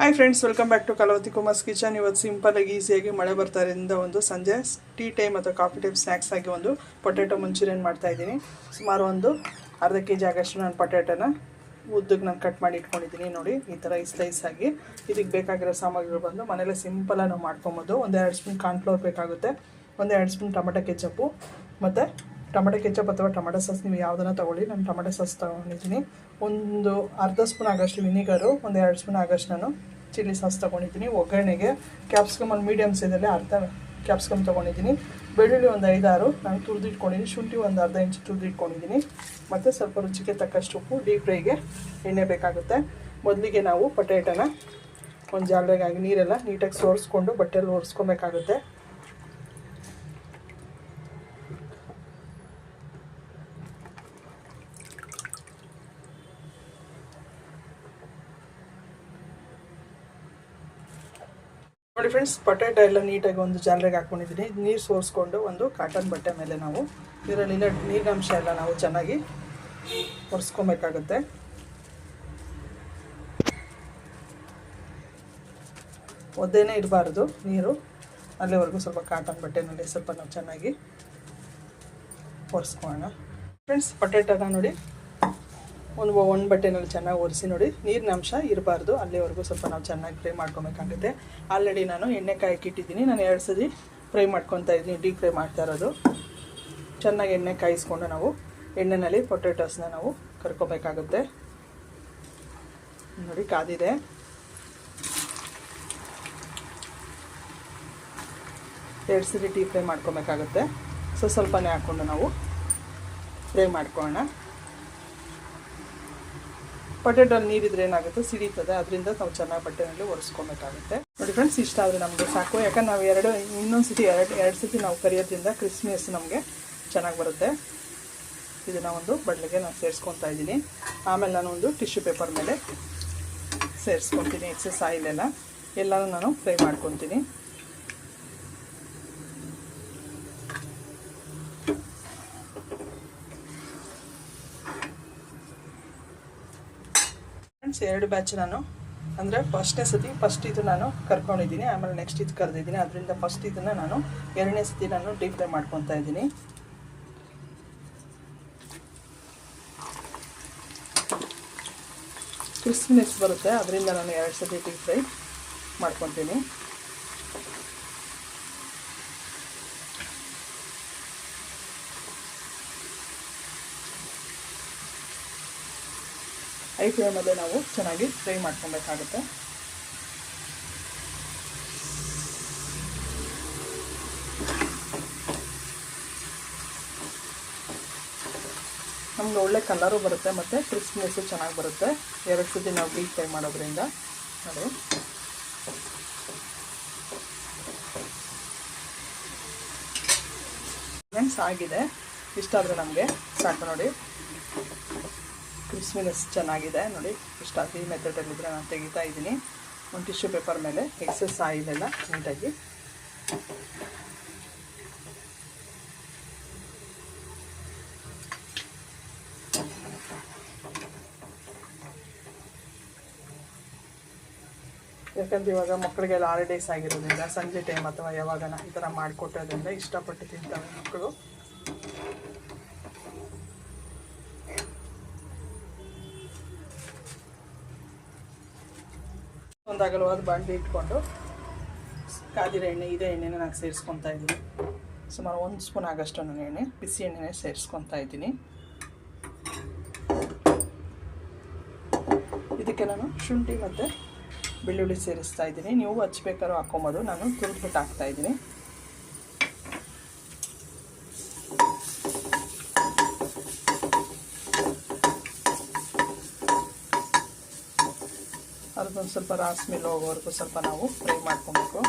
Hi friends welcome back to Kalavati Kumar's kitchen ಇವತ್ತು simple ಆಗಿ ಈಸಿಯಾಗಿ ಮಳೆ ಬರ್ತಾ ಇರೋದ್ರಿಂದ ಒಂದು ಸಂಜೆ ಟೀ ಟೈಮ್ ಅಥವಾ ಕಾಫಿ ಟೈಮ್ ಸ್ನ್ಯಾಕ್ಸ್ ಆಗಿ ಒಂದು ಪೊಟ್ಯಾಟೊ ಮಂಚೂರಿಯನ್ ಮಾಡ್ತಾ ಇದ್ದೀನಿ. ಸುಮಾರು ಒಂದು ಅರ್ಧ ಕೆ ಜಿ ಆಗಷ್ಟು ನಾನು ಪೊಟ್ಯಾಟೋನ ಉದ್ದಕ್ಕೆ ನಾನು ಕಟ್ ಮಾಡಿ ಇಟ್ಕೊಂಡಿದ್ದೀನಿ. ನೋಡಿ, ಈ ಥರ ಸ್ಲೈಸ್ ಆಗಿ ಇದಕ್ಕೆ ಬೇಕಾಗಿರೋ ಸಾಮಗ್ರಿಗಳು ಬಂದು ಮನೇಲೆ ಸಿಂಪಲಾಗಿ ನಾವು ಮಾಡ್ಕೊಬೋದು. ಒಂದೆರಡು ಸ್ಪೂನ್ ಕಾರ್ನ್ಫ್ಲೋರ್ ಬೇಕಾಗುತ್ತೆ. ಒಂದೆರಡು ಸ್ಪೂನ್ ಟೊಮೆಟೊ ಕೆಚಪ್ಪು ಮತ್ತು ಟೊಮೆಟೊ ಕೆಚಪ್ ಅಥವಾ ಟೊಮೆಟೊ ಸಾಸ್ ನೀವು ಯಾವುದನ್ನ ತೊಗೊಳ್ಳಿ. ನಾನು ಟೊಮೆಟೊ ಸಾಸ್ ತೊಗೊಂಡಿದ್ದೀನಿ. ಒಂದು ಅರ್ಧ ಸ್ಪೂನ್ ಆಗಷ್ಟು ವಿನಿಗರು, ಒಂದು ಎರಡು ಸ್ಪೂನ್ ಆಗಷ್ಟು ನಾನು ಚಿಲ್ಲಿ ಸಾಸ್ ತೊಗೊಂಡಿದ್ದೀನಿ. ಒಗ್ಗರಣೆಗೆ ಕ್ಯಾಪ್ಸಿಕಮ್ ಒಂದು ಮೀಡಿಯಮ್ ಸೈಜಲ್ಲಿ ಅರ್ಧ ಕ್ಯಾಪ್ಸಿಕಮ್ ತೊಗೊಂಡಿದ್ದೀನಿ. ಬೆಳ್ಳುಳ್ಳಿ ಒಂದು ಐದಾರು, ನಾನು ತುರಿದಿಟ್ಕೊಂಡಿದ್ದೀನಿ. ಶುಂಠಿ ಒಂದು ಅರ್ಧ ಇಂಚು ತುರಿದಿಟ್ಕೊಂಡಿದ್ದೀನಿ. ಮತ್ತು ಸ್ವಲ್ಪ ರುಚಿಗೆ ತಕ್ಕಷ್ಟು ಉಪ್ಪು ಡೀಪ್ ಫ್ರೈಗೆ ಎಣ್ಣೆ ಬೇಕಾಗುತ್ತೆ. ಮೊದಲಿಗೆ ನಾವು ಪೊಟ್ಯಾಟೋನ ಒಂದು ಜಾಲರಿಗಾಗಿ ನೀರೆಲ್ಲ ನೀಟಾಗಿ ಸೋರಿಸ್ಕೊಂಡು, ಬಟ್ಟೆಯಲ್ಲಿ ಒರೆಸ್ಕೊಬೇಕಾಗುತ್ತೆ. ನೋಡಿ ಫ್ರೆಂಡ್ಸ್ ಪೊಟ್ಯಾಟೊ ಎಲ್ಲ ನೀಟಾಗಿ ಒಂದು ಜಾಲರಿಗೆ ಹಾಕ್ಕೊಂಡಿದ್ದೀನಿ. ನೀರು ಸೋರಿಸ್ಕೊಂಡು ಒಂದು ಕಾಟನ್ ಬಟ್ಟೆ ಮೇಲೆ ನಾವು ಇದರಲ್ಲಿನ ನೀರಿನಂಶ ಎಲ್ಲ ನಾವು ಚೆನ್ನಾಗಿ ಒರೆಸ್ಕೊಬೇಕಾಗುತ್ತೆ. ಒದ್ದೇನೆ ಇರಬಾರ್ದು ನೀರು. ಅಲ್ಲಿವರೆಗೂ ಸ್ವಲ್ಪ ಕಾಟನ್ ಬಟ್ಟೆನಲ್ಲಿ ಸ್ವಲ್ಪ ನಾವು ಚೆನ್ನಾಗಿ ಒರೆಸ್ಕೊಳ್ಳೋಣ. ಫ್ರೆಂಡ್ಸ್ ಪೊಟ್ಯಾಟೊನ ನೋಡಿ. ಒಂದು ಒಂದು ಬಟ್ಟೆನಲ್ಲಿ ಚೆನ್ನಾಗಿ ಒರೆಸಿ ನೋಡಿ. ನೀರಿನ ಅಂಶ ಇರಬಾರ್ದು. ಅಲ್ಲಿವರೆಗೂ ಸ್ವಲ್ಪ ನಾವು ಚೆನ್ನಾಗಿ ಫ್ರೈ ಮಾಡ್ಕೊಬೇಕಾಗುತ್ತೆ. ಆಲ್ರೆಡಿ ನಾನು ಎಣ್ಣೆ ಕಾಯಕ್ಕೆ ಇಟ್ಟಿದ್ದೀನಿ ನಾನು ಎರಡು ಸರಿ ಫ್ರೈ ಮಾಡ್ಕೊತಾ ಇದ್ದೀನಿ. ಡೀಪ್ ಫ್ರೈ ಮಾಡ್ತಾ ಇರೋದು. ಚೆನ್ನಾಗಿ ಎಣ್ಣೆ ಕಾಯಿಸ್ಕೊಂಡು ನಾವು ಎಣ್ಣೆನಲ್ಲಿ ಪೊಟ್ಯಾಟೋಸ್ನ ನಾವು ಕರ್ಕೋಬೇಕಾಗುತ್ತೆ. ನೋಡಿ, ಕಾದಿದೆ. ಎರಡು ಸರಿ ಡೀಪ್ ಫ್ರೈ ಮಾಡ್ಕೊಬೇಕಾಗುತ್ತೆ. ಸೊ, ಸ್ವಲ್ಪನೇ ಹಾಕ್ಕೊಂಡು ನಾವು ಫ್ರೈ ಮಾಡ್ಕೊಳ್ಳೋಣ. ಪೊಟೆಟೊ ನೀರಿದ್ರೆ ಏನಾಗುತ್ತೆ? ಸಿಡಿತದೆ. ಅದರಿಂದ ನಾವು ಚೆನ್ನಾಗಿ ಬಟ್ಟೆನಲ್ಲಿ ಒರೆಸ್ಕೊಬೇಕಾಗುತ್ತೆ. ನೋಡಿ ಫ್ರೆಂಡ್ಸ್ ಇಷ್ಟ ಆದರೆ ನಮಗೆ ಸಾಕು. ಯಾಕಂದ್ರೆ ನಾವು ಎರಡು, ಇನ್ನೊಂದು ಸತಿ, ಎರಡು ಎರಡು ಸತಿ ನಾವು ಕರಿಯೋದ್ರಿಂದ ಕ್ರಿಸ್ಮಸ್ ನಮಗೆ ಚೆನ್ನಾಗಿ ಬರುತ್ತೆ. ಇದನ್ನು ಒಂದು ಬಡ್ಲಿಗೆ ನಾನು ಸೇರಿಸ್ಕೊತಾ ಇದ್ದೀನಿ. ಆಮೇಲೆ ನಾನು ಒಂದು ಟಿಶ್ಯೂ ಪೇಪರ್ ಮೇಲೆ ಸೇರಿಸ್ಕೊತೀನಿ ಎಕ್ಸಸ್ ಆಯಿಲ್ ಎಲ್ಲ. ಎಲ್ಲನೂ ನಾನು ಫ್ರೈ ಮಾಡ್ಕೊತೀನಿ. ಫ್ರೆಂಡ್ಸ್ ಎರಡು ಬ್ಯಾಚ್ ನಾನು. ಅಂದರೆ ಫಸ್ಟ್ನೇ ಸತಿ ಫಸ್ಟ್ ಇದು ನಾನು ಕರ್ಕೊಂಡಿದ್ದೀನಿ. ಆಮೇಲೆ ನೆಕ್ಸ್ಟ್ ಇದು ಕರೆದಿದ್ದೀನಿ. ಅದರಿಂದ ಫಸ್ಟ್ ಇದನ್ನು ನಾನು ಎರಡನೇ ಸತಿ ನಾನು ಡೀಪ್ ಫ್ರೈ ಮಾಡ್ಕೊತಾ ಇದ್ದೀನಿ. ಕ್ರಿಸ್ಪಿನೆಸ್ ಬರುತ್ತೆ. ಅದರಿಂದ ನಾನು ಎರಡು ಸತಿ ಡೀಪ್ ಫ್ರೈ ಮಾಡ್ಕೊತೀನಿ. ಐ ಫ್ಲೇಮಲ್ಲೇ ನಾವು ಚೆನ್ನಾಗಿ ಫ್ರೈ ಮಾಡ್ಕೊಬೇಕಾಗುತ್ತೆ. ನಮ್ಗೆ ಒಳ್ಳೆ ಕಲರು ಬರುತ್ತೆ ಮತ್ತು ಕ್ರಿಸ್ಪಿನೆಸ್ಸು ಚೆನ್ನಾಗಿ ಬರುತ್ತೆ. ಎರಡು ಸತಿ ನಾವು ಡೀಪ್ ಫ್ರೈ ಮಾಡೋದ್ರಿಂದ. ನೋಡಿ. ಫ್ರೆಂಡ್ಸ್ ಆಗಿದೆ. ಇಷ್ಟಾದರೆ ನಮಗೆ ಸಾಕು ನೋಡಿ. ಕ್ರಿಸ್ಮಿನೆಸ್ ಚೆನ್ನಾಗಿದೆ. ನೋಡಿ, ಇಷ್ಟ ಈ ಮೆಥಡಲ್ಲಿದ್ದರೆ ನಾನು ತೆಗಿತಾ ಇದ್ದೀನಿ. ಒಂದು ಟಿಶ್ಯೂ ಪೇಪರ್ ಮೇಲೆ ಎಕ್ಸಸ್ ಆಯಿಲ್ ಎಲ್ಲ ನೀಟಾಗಿ. ಯಾಕಂದ್ರೆ ಇವಾಗ ಮಕ್ಕಳಿಗೆಲ್ಲ ಹಾಲಿಡೇಸ್ ಆಗಿರೋದ್ರಿಂದ ಸಂಜೆ ಟೈಮ್ ಅಥವಾ ಯಾವಾಗ ಈ ಥರ ಮಾಡಿಕೊಟ್ಟೋದ್ರಿಂದ ಇಷ್ಟಪಟ್ಟು ತಿಂತಾರೆ ಮಕ್ಕಳು. ಒಂದು ಅಗಲವಾದ ಬಾಂಡಿ ಇಟ್ಕೊಂಡು ಕಾದಿರ ಎಣ್ಣೆ, ಇದೇ ಎಣ್ಣೆನ ನಾನು ಸೇರಿಸ್ಕೊತಾ ಇದ್ದೀನಿ. ಸುಮಾರು ಒಂದು ಸ್ಪೂನ್ ಆಗಷ್ಟು ನಾನು ಎಣ್ಣೆ, ಬಿಸಿ ಎಣ್ಣೆನೇ ಸೇರಿಸ್ಕೊತಾ ಇದ್ದೀನಿ. ಇದಕ್ಕೆ ನಾನು ಶುಂಠಿ ಮತ್ತು ಬೆಳ್ಳುಳ್ಳಿ ಸೇರಿಸ್ತಾ ಇದ್ದೀನಿ. ನೀವು ಹಚ್ಬೇಕಾದ್ರೂ ಹಾಕೊಂಬೋದು ನಾನು ತುರಿದ್ಬಿಟ್ಟು ಹಾಕ್ತಾ ಅದಕ್ಕೊಂದು ಸ್ವಲ್ಪ ರಾಸ್ ಮೇಲೆ ಹೋಗೋವರೆಗೂ ಸ್ವಲ್ಪ ನಾವು ಫ್ರೈ ಮಾಡ್ಕೊಬೇಕು.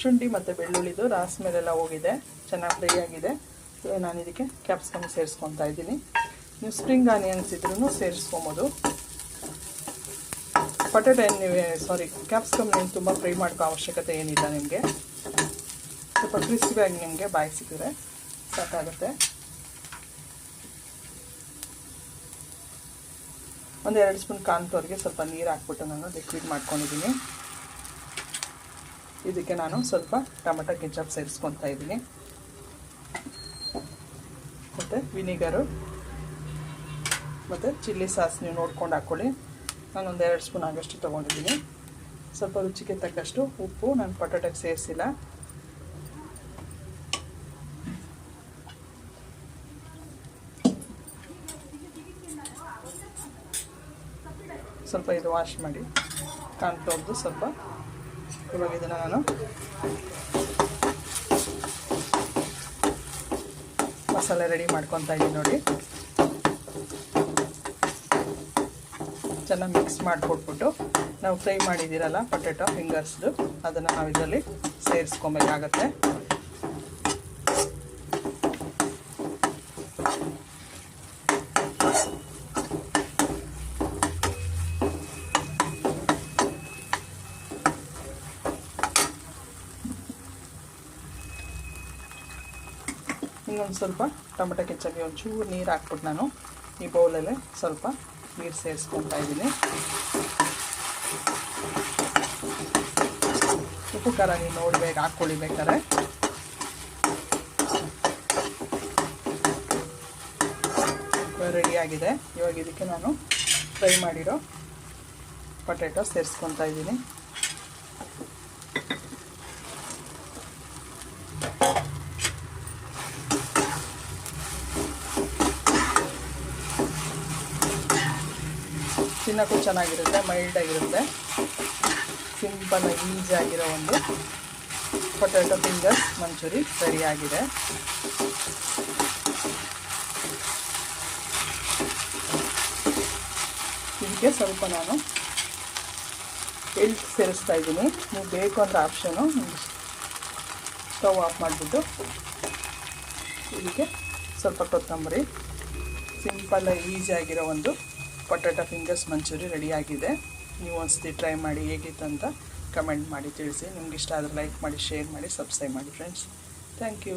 ಶುಂಠಿ ಮತ್ತು ಬೆಳ್ಳುಳ್ಳಿದು ರಾಸ್ ಮೇಲೆಲ್ಲ ಹೋಗಿದೆ, ಚೆನ್ನಾಗಿ ಫ್ರೈ ಆಗಿದೆ. ನಾನು ಇದಕ್ಕೆ ಕ್ಯಾಪ್ಸಿಕಮ್ ಸೇರಿಸ್ಕೊತಾ ಇದ್ದೀನಿ. ನೀವು ಸ್ಪ್ರಿಂಗ್ ಆನಿಯನ್ಸ್ ಇದ್ರೂ ಸೇರಿಸ್ಕೊಬೋದು. ಪೊಟೆಟೊ ನೀವು ಸಾರಿ ಕ್ಯಾಪ್ಸಿಕಮ್ ನೀವು ತುಂಬ ಫ್ರೈ ಮಾಡ್ಕೋ ಅವಶ್ಯಕತೆ ಏನಿಲ್ಲ ನಿಮಗೆ. ಸ್ವಲ್ಪ ಕ್ರಿಸ್ಪಿಯಾಗಿ ನಿಮಗೆ ಬಾಯಿ ಸಿಕ್ಕಿದ್ರೆ ಸಾಕಾಗುತ್ತೆ. ಒಂದು ಎರಡು ಸ್ಪೂನ್ ಕಾನ್ಫ್ಲೋರ್ಗೆ ಸ್ವಲ್ಪ ನೀರು ಹಾಕ್ಬಿಟ್ಟು ನಾನು ಲಿಕ್ವಿಡ್ ಮಾಡ್ಕೊಂಡಿದ್ದೀನಿ. ಇದಕ್ಕೆ ನಾನು ಸ್ವಲ್ಪ ಟೊಮೆಟೊ ಕೆಚಪ್ ಸೇರಿಸ್ಕೊತಾ ಇದ್ದೀನಿ. ಮತ್ತು ವಿನಿಗರು. ಮತ್ತು ಚಿಲ್ಲಿ ಸಾಸ್ ನೀವು ನೋಡ್ಕೊಂಡು ಹಾಕ್ಕೊಳ್ಳಿ ನಾನು ಒಂದು ಎರಡು ಸ್ಪೂನ್ ಆಗಷ್ಟು ತೊಗೊಂಡಿದ್ದೀನಿ. ಸ್ವಲ್ಪ ರುಚಿಗೆ ತಕ್ಕಷ್ಟು ಉಪ್ಪು, ನಾನು ಪೊಟ್ಯಾಟೊಗೆ ಸೇರಿಸಿಲ್ಲ. ಸ್ವಲ್ಪ ಇದು ವಾಶ್ ಮಾಡಿ ಕಾರ್ನ್ಫ್ಲೋರ್ದು ಸ್ವಲ್ಪ ಇವಾಗ ಇದನ್ನು ನಾನು ಮಸಾಲೆ ರೆಡಿ ಮಾಡ್ಕೊತಾ ಇದ್ದೀನಿ ನೋಡಿ. ಚೆನ್ನಾಗಿ ಮಿಕ್ಸ್ ಮಾಡಿಕೊಟ್ಬಿಟ್ಟು ನಾವು ಫ್ರೈ ಮಾಡಿದ್ದೀರಲ್ಲ ಪೊಟ್ಯಾಟೊ ಫಿಂಗರ್ಸ್ದು ಅದನ್ನು ನಾವು ಇದರಲ್ಲಿ ಸೇರಿಸ್ಕೊಬೇಕಾಗತ್ತೆ ಇನ್ನೊಂದು ಸ್ವಲ್ಪ ಟೊಮೆಟೊ ಕೆಚ್ಚಗೆ ಒಂಚೂರು ನೀರು ಹಾಕ್ಬಿಟ್ಟು ನಾನು ಈ ಬೌಲಲ್ಲೇ ಸ್ವಲ್ಪ ನೀರು ಸೇರಿಸ್ಕೊತಾ ಇದ್ದೀನಿ. ಉಪ್ಪು ಖಾರ ನೀವು ನೋಡ್ಬೇಕು ಹಾಕ್ಕೊಳ್ಳಿ ಬೇಕಾದ್ರೆ. ರೆಡಿಯಾಗಿದೆ ಇವಾಗ ಇದಕ್ಕೆ ನಾನು ಫ್ರೈ ಮಾಡಿರೋ ಪೊಟ್ಯಾಟೊ ಸೇರಿಸ್ಕೊತಾ ಇದ್ದೀನಿ. ತಿನ್ನೋಕ್ಕೂ ಚೆನ್ನಾಗಿರುತ್ತೆ ಮೈಲ್ಡ್ ಆಗಿರುತ್ತೆ. ಸಿಂಪಲ್ ಈಸಿ ಆಗಿರೋ ಒಂದು ಪೊಟ್ಯಾಟೊ ಫಿಂಗರ್ಸ್ ಮಂಚೂರಿ ಸರಿಯಾಗಿದೆ ಇದಕ್ಕೆ ಸ್ವಲ್ಪ ನಾನು ಎಳ್ಳು ಸೇರಿಸ್ತಾ ಇದ್ದೀನಿ. ನೀವು ಬೇಕು ಅಂದರೆ ಆಪ್ಷನು ಸ್ಟವ್ ಆಫ್ ಮಾಡಿಬಿಟ್ಟು ಇದಕ್ಕೆ ಸ್ವಲ್ಪ ಕೊತ್ತಂಬರಿ, ಸಿಂಪಲ್ ಈಸಿಯಾಗಿರೋ ಆಗಿರೋ ಒಂದು ಪೊಟ್ಯಾಟೊ ಫಿಂಗರ್ಸ್ ಮಂಚೂರಿ ರೆಡಿಯಾಗಿದೆ ನೀವು ಒಂದ್ಸತಿ ಟ್ರೈ ಮಾಡಿ ಹೇಗಿತ್ತು ಅಂತ ಕಮೆಂಟ್ ಮಾಡಿ ತಿಳಿಸಿ. ನಿಮ್ಗೆ ಇಷ್ಟ ಆದರೆ ಲೈಕ್ ಮಾಡಿ ಶೇರ್ ಮಾಡಿ ಸಬ್ಸ್ಕ್ರೈಬ್ ಮಾಡಿ ಫ್ರೆಂಡ್ಸ್ ಥ್ಯಾಂಕ್ ಯು